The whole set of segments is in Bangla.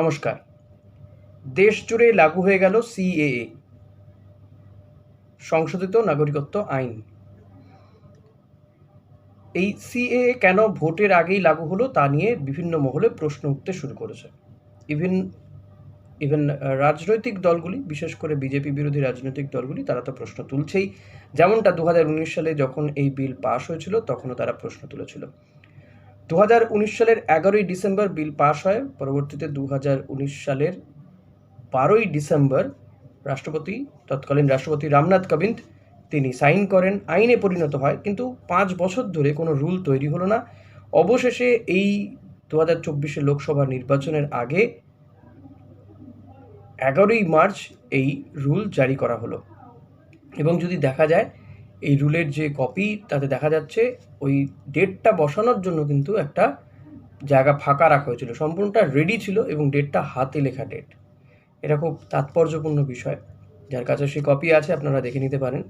নমস্কার। দেশ জুড়ে লাগু হয়ে গেল সিএএ সংশোধিত নাগরিকত্ব আইন। এই সিএএ কেন ভোটের আগেই লাগু হলো তা নিয়ে বিভিন্ন মহলে প্রশ্ন উঠতে শুরু করেছে। ইভেন ইভেন রাজনৈতিক দলগুলি, বিশেষ করে বিজেপি বিরোধী রাজনৈতিক দলগুলি, তারা তো প্রশ্ন তুলছেই। যেমনটা দু হাজার উনিশ সালে যখন এই বিল পাশ হয়েছিল, তখনও তারা প্রশ্ন তুলেছিল। দু হাজার উনিশ সালের এগারোই ডিসেম্বর বিল পাশ হয়। পরবর্তীতে দু হাজার উনিশ সালের বারোই ডিসেম্বর রাষ্ট্রপতি, তৎকালীন রাষ্ট্রপতি রামনাথ কোবিন্দ তিনি সাইন করেন। আইনে পরিণত হয়, কিন্তু পাঁচ বছর ধরে কোনো রুল তৈরি হলো না। অবশেষে এই দু হাজার চব্বিশে লোকসভা নির্বাচনের আগে এগারোই মার্চ এই রুল জারি করা হলো। এবং যদি দেখা যায় এই রুলের যে কপি, তাতে দেখা যাচ্ছে ওই ডেটটা বসানোর জন্য কিন্তু একটা জায়গা ফাঁকা রাখা হয়েছিল। সম্পূর্ণটা রেডি ছিল এবং ডেটটা হাতে লেখা ডেট এটা খুব তাৎপর্যপূর্ণ বিষয়। যার কাছে সেই কপি আছে, আপনারা দেখে নিতে পারেন।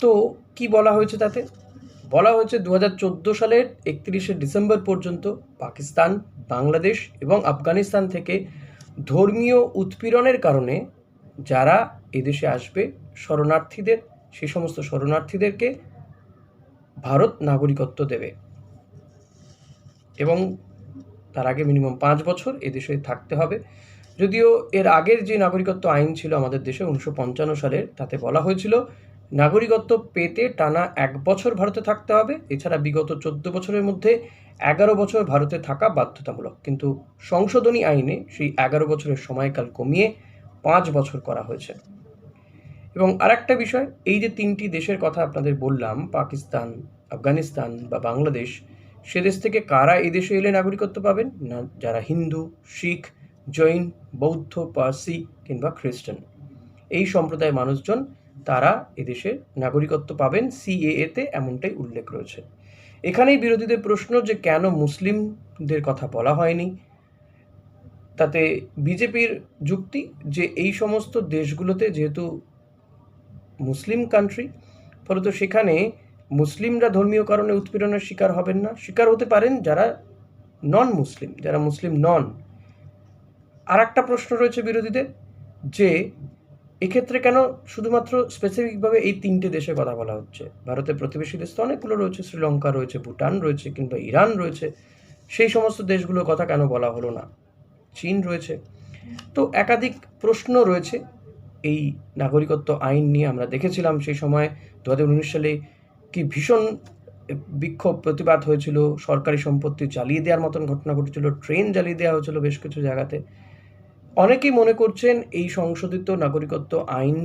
তো কি বলা হয়েছে তাতে? বলা হয়েছে দু হাজার চোদ্দ সালের একত্রিশে ডিসেম্বর পর্যন্ত পাকিস্তান, বাংলাদেশ এবং আফগানিস্তান থেকে ধর্মীয় উৎপীড়নের কারণে যারা এদেশে আসবে, শরণার্থীদের সেই সমস্ত শরণার্থীদেরকে ভারত নাগরিকত্ব দেবে। এবং তার আগে মিনিমাম পাঁচ বছর এদেশে থাকতে হবে। যদিও এর আগের যে নাগরিকত্ব আইন ছিল আমাদের দেশে উনিশশো পঞ্চান্ন সালের, তাতে বলা হয়েছিল নাগরিকত্ব পেতে টানা এক বছর ভারতে থাকতে হবে। এছাড়া বিগত চোদ্দ বছরের মধ্যে এগারো বছর ভারতে থাকা বাধ্যতামূলক। কিন্তু সংশোধনী আইনে সেই এগারো বছরের সময়কাল কমিয়ে পাঁচ বছর করা হয়েছে। এবং আরেকটা বিষয়, এই যে তিনটি দেশের কথা আপনাদের বললাম, পাকিস্তান, আফগানিস্তান বা বাংলাদেশ, সে দেশ থেকে কারা এদেশে এলে নাগরিকত্ব পাবেন? না, যারা হিন্দু, শিখ, জৈন, বৌদ্ধ, পার্সি কিংবা খ্রিস্টান। এই সম্প্রদায়ের মানুষজন, তারা এদেশে নাগরিকত্ব পাবেন সিএএতে এমনটাই উল্লেখ রয়েছে। এখানেই বিরোধীদের প্রশ্ন যে কেন মুসলিমদের কথা বলা হয়নি? তাতে বিজেপির যুক্তি যে এই সমস্ত দেশগুলোতে যেহেতু মুসলিম কান্ট্রি ফলত সেখানে মুসলিমরা ধর্মীয় কারণে উৎপীড়নের শিকার হবেন না। শিকার হতে পারেন যারা নন মুসলিম যারা মুসলিম নন। আর একটা প্রশ্ন রয়েছে বিরোধীদের, যে এক্ষেত্রে কেন শুধুমাত্র স্পেসিফিকভাবে এই তিনটে দেশের কথা বলা হচ্ছে? ভারতের প্রতিবেশী দেশ তো অনেকগুলো রয়েছে, শ্রীলঙ্কা রয়েছে, ভুটান রয়েছে, কিংবা ইরান রয়েছে। সেই সমস্ত দেশগুলোর কথা কেন বলা হলো না? চীন রয়েছে। তো একাধিক প্রশ্ন রয়েছে। এই নাগরিকত্ব আইন নিয়ে আমরা দেখেছিলাম সেই সময় দু হাজার উনিশ সালে কি ভীষণ বিক্ষোভ, প্রতিবাদ হয়েছিল। সরকারি সম্পত্তি জ্বালিয়ে দেওয়ার মতন ঘটনা ঘটেছিল, ট্রেন জ্বালিয়ে দেওয়া হয়েছিল বেশ কিছু জায়গাতে। অনেকেই মনে করছেন এই সংশোধিত নাগরিকত্ব আইন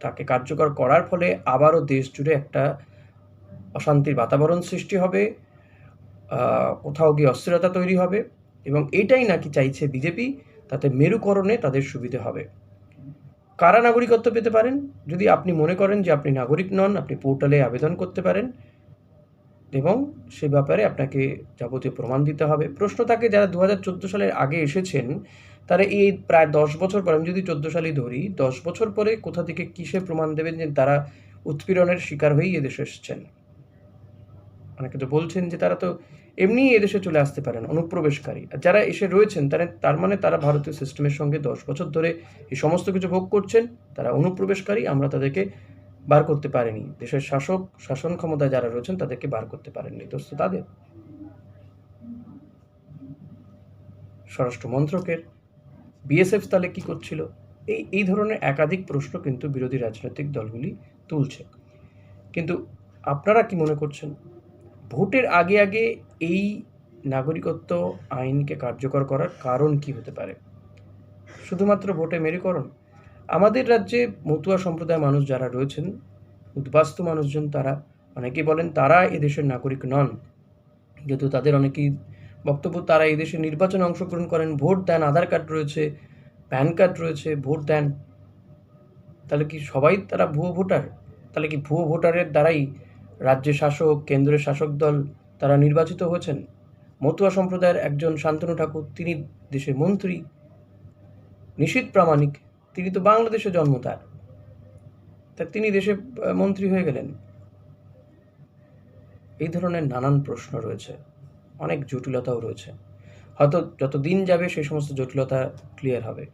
তাকে কার্যকর করার ফলে আবারও দেশ জুড়ে একটা অশান্তির বাতাবরণ সৃষ্টি হবে কোথাও গিয়ে অস্থিরতা তৈরি হবে এবং এটাই নাকি চাইছে বিজেপি, তাতে মেরুকরণে তাদের সুবিধে হবে। কারা নাগরিকত্ব পেতে পারেন? যদি আপনি মনে করেন যে আপনি নাগরিক নন, আপনি পোর্টালে আবেদন করতে পারেন এবং সে ব্যাপারে আপনাকে যাবতীয় প্রমাণ দিতে হবে। প্রশ্ন থাকে, যারা দু হাজার চোদ্দ সালের আগে এসেছেন, তারা এই প্রায় দশ বছর পরে, আমি যদি চোদ্দ সালই ধরি, দশ বছর পরে কোথা থেকে কিসে প্রমাণ দেবেন যে তারা উৎপীড়নের শিকার হয়েই এদেশে এসেছেন? অনেকে তো বলছেন যে তারা তো এমনি এদেশে চলে আসতে পারেন, অনুপ্রবেশকারী। আর যারা এসে রয়েছেন, তারা, তার মানে তারা ভারতীয় সিস্টেমের সঙ্গে দশ বছর ধরে এই সমস্ত কিছু ভোগ করছেন, তারা অনুপ্রবেশকারী, আমরা তাদেরকে বার করতে পারিনি। দেশের শাসক, শাসন ক্ষমতায় যারা রয়েছেন, তাদেরকে বার করতে পারেননি। দোস্ত তাদের স্বরাষ্ট্র মন্ত্রকের বিএসএফ তাহলে কি করছিল? এই এই ধরনের একাধিক প্রশ্ন কিন্তু বিরোধী রাজনৈতিক দলগুলি তুলছে। কিন্তু আপনারা কি মনে করছেন? ভোটের আগে আগে এই নাগরিকত্ব আইনকে কার্যকর করার কারণ কি হতে পারে? শুধুমাত্র ভোটে মেরুকরণ? আমাদের রাজ্যে মতুয়া সম্প্রদায়ের মানুষ যারা রয়েছেন, উদ্বাস্তু মানুষজন তারা, অনেকেই বলেন তারা এদেশের নাগরিক নন। যেহেতু তাদের অনেকেই বক্তব্য, তারা এদেশে নির্বাচনে অংশগ্রহণ করেন, ভোট দেন, আধার কার্ড রয়েছে, প্যান কার্ড রয়েছে, ভোট দেন। তাহলে কি সবাই তারা ভুয়ো ভোটার? তাহলে কি ভুয়ো ভোটারের দ্বারাই রাজ্যের শাসক, কেন্দ্রের শাসক দল তারা নির্বাচিত হয়েছেন। মতুয়া সম্প্রদায়ের একজন শান্তনু ঠাকুর, তিনি দেশের মন্ত্রী। নিশীত প্রামাণিক, তিনি তো বাংলাদেশে জন্ম তার। তিনি দেশে মন্ত্রী হয়ে গেলেন। এই ধরনের নানান প্রশ্ন রয়েছে। অনেক জটিলতাও রয়েছে। হয়তো যত দিন যাবে সেই সমস্ত জটিলতা ক্লিয়ার হবে।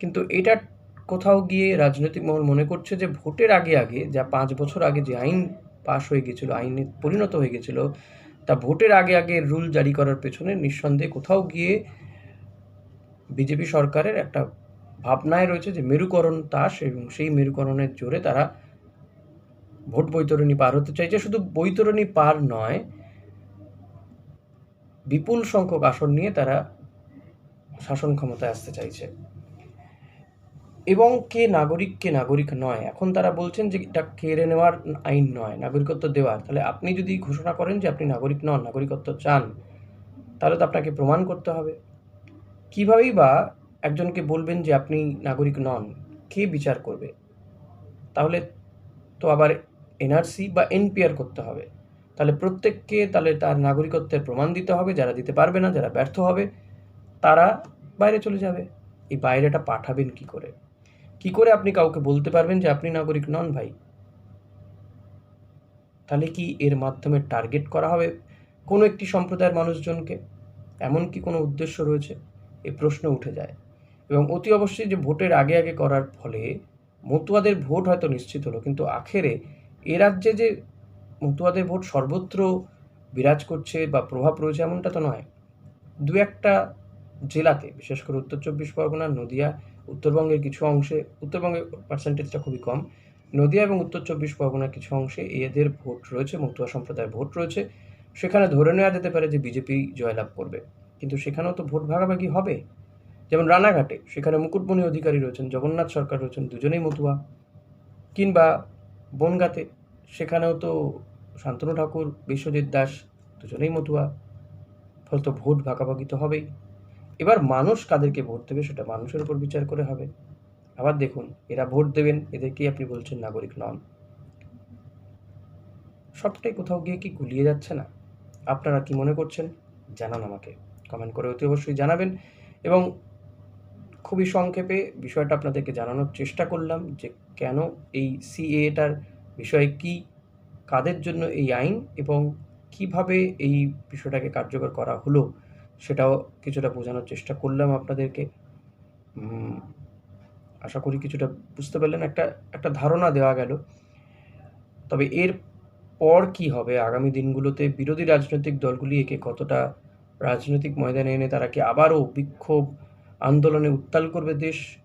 কিন্তু এটা কোথাও গিয়ে রাজনৈতিক মহল মনে করছে যে ভোটের আগে আগে, যা পাঁচ বছর আগে যে আইন পাশ হয়ে গেছিল, আইনে পরিণত হয়ে গেছিল। তা ভোটের আগে আগে রুল জারি করার পেছনে নিঃসন্দেহে কোথাও গিয়ে বিজেপি সরকারের একটা ভাবনায় রয়েছে যে মেরুকরণ তাস এবং সেই মেরুকরণের জোরে তারা ভোট বৈতরণী পার হতে চাইছে। শুধু বৈতরণী পার নয়, বিপুল সংখ্যক আসন নিয়ে তারা শাসন ক্ষমতায় আসতে চাইছে। এবং কে নাগরিক কে নাগরিক নয়। এখন তারা বলছেন যে এটা কেড়ে নেওয়ার আইন নয়, নাগরিকত্ব দেওয়ার। তাহলে আপনি যদি ঘোষণা করেন যে আপনি নাগরিক নন, নাগরিকত্ব চান, তাহলে তো আপনাকে প্রমাণ করতে হবে। কীভাবেই বা একজনকে বলবেন যে আপনি নাগরিক নন? কে বিচার করবে? তাহলে তো আবার এনআরসি বা এনপিআর করতে হবে। তাহলে প্রত্যেককে তাহলে তার নাগরিকত্বের প্রমাণ দিতে হবে, যারা দিতে পারবে না, যারা ব্যর্থ হবে, তারা বাইরে চলে যাবে। এই বাইরেটা পাঠাবেন কি করে? কি করে আপনি কাউকে বলতে পারবেন যে আপনি নাগরিক নন ভাই? তাহলে কি এর মাধ্যমে টার্গেট করা হবে কোনো একটি সম্প্রদায়ের মানুষজনকে? এমন কি কোনো উদ্দেশ্য রয়েছে? এ প্রশ্ন উঠে যায়। এবং অতি অবশ্যই যে ভোটের আগে আগে করার ফলে মতুয়াদের ভোট হয়তো নিশ্চিত হলো, কিন্তু আখেরে এ রাজ্যে যে মতুয়াদের ভোট সর্বত্র বিরাজ করছে বা প্রভাব রয়েছে এমনটা তো নয়। দু একটা জেলাতে, বিশেষ করে উত্তর চব্বিশ পরগনা, নদিয়া উত্তরবঙ্গের কিছু অংশে, উত্তরবঙ্গের পার্সেন্টেজটা খুবই কম। নদিয়া এবং উত্তর চব্বিশ পরগনার কিছু অংশে এদের ভোট রয়েছে, মতুয়া সম্প্রদায়ের ভোট রয়েছে। সেখানে ধরে নেওয়া যেতে পারে যে বিজেপি জয়লাভ করবে। কিন্তু সেখানেও তো ভোট ভাগাভাগি হবে। যেমন রানাঘাটে, সেখানে মুকুটমণি অধিকারী রয়েছেন, জগন্নাথ সরকার রয়েছেন, দুজনেই মতুয়া। কিংবা বনগাতে, সেখানেও তো শান্তনু ঠাকুর, বিশ্বজিৎ দাস, দুজনেই মতুয়া। ফলে তো ভোট ভাগাভাগি তো হবেই। এবার মানুষ কাদেরকে ভোট দেবে সেটা মানুষের উপর বিচার করে হবে। আবার দেখুন, এরা ভোট দেবেন, এদেরকেই আপনি বলছেন নাগরিক নন। সবটাই কোথাও গিয়ে কি গুলিয়ে যাচ্ছে না? আপনারা কি মনে করছেন? জানান আমাকে। কমেন্ট করে অতি অবশ্যই জানাবেন। এবং খুবই সংক্ষেপে বিষয়টা আপনাদেরকে জানানোর চেষ্টা করলাম যে কেন এই সিএটার বিষয়ে কি, কাদের জন্য এই আইন এবং কীভাবে এই বিষয়টাকে কার্যকর করা হলো সেটাও কিছুটা বোঝানোর চেষ্টা করলাম আপনাদেরকে। আশা করি কিছুটা বুঝতে পারলেন। একটা একটা ধারণা দেওয়া গেল। তবে এর পর কি হবে? আগামী দিনগুলোতে বিরোধী রাজনৈতিক দলগুলি একে কতটা রাজনৈতিক ময়দানে এনে তারা কি আবারও বিক্ষোভ, আন্দোলনে উত্তাল করবে দেশ?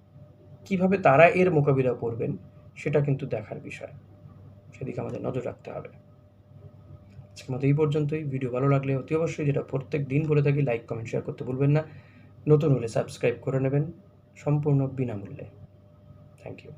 কীভাবে তারা এর মোকাবিলা করবেন? সেটা কিন্তু দেখার বিষয়। সেদিকে আমাদের নজর রাখতে হবে। আজকের মতো এই পর্যন্তই। ভিডিও ভালো লাগলে অতি অবশ্যই যেটা প্রত্যেক দিন বলে থাকি লাইক কমেন্ট শেয়ার করতে ভুলবেন না। নতুন হলে সাবস্ক্রাইব করে নেবেন সম্পূর্ণ বিনামূল্যে। Thank you